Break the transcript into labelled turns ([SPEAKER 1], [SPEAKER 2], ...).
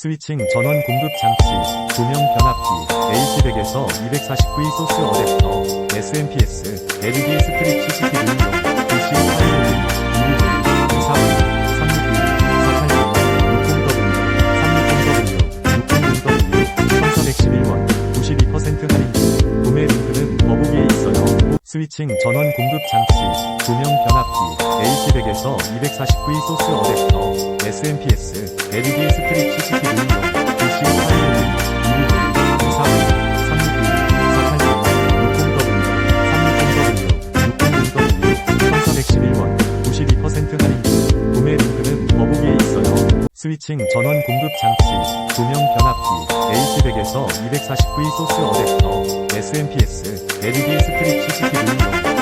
[SPEAKER 1] 스위칭 전원 공급 장치, 조명 변압기, H100에서 240V 소스 어댑터, SMPS, LED 스트립 CCTV 스위칭 전원 공급 장치, 조명 변압기, H100에서 240V 소스 어댑터, SMPS, LED 스트립 CCTV 용, DC 파이브, DVD, 245, 362, 486, 660W, 360W, 6411원, 92% 할인 중, 구매 링크는 더보기에 있어요. 스위칭 전원 공급 장치, 조명 변압기, H100에서 240V 소스 어댑터, SMPS, CCTV 용, DC 파이브,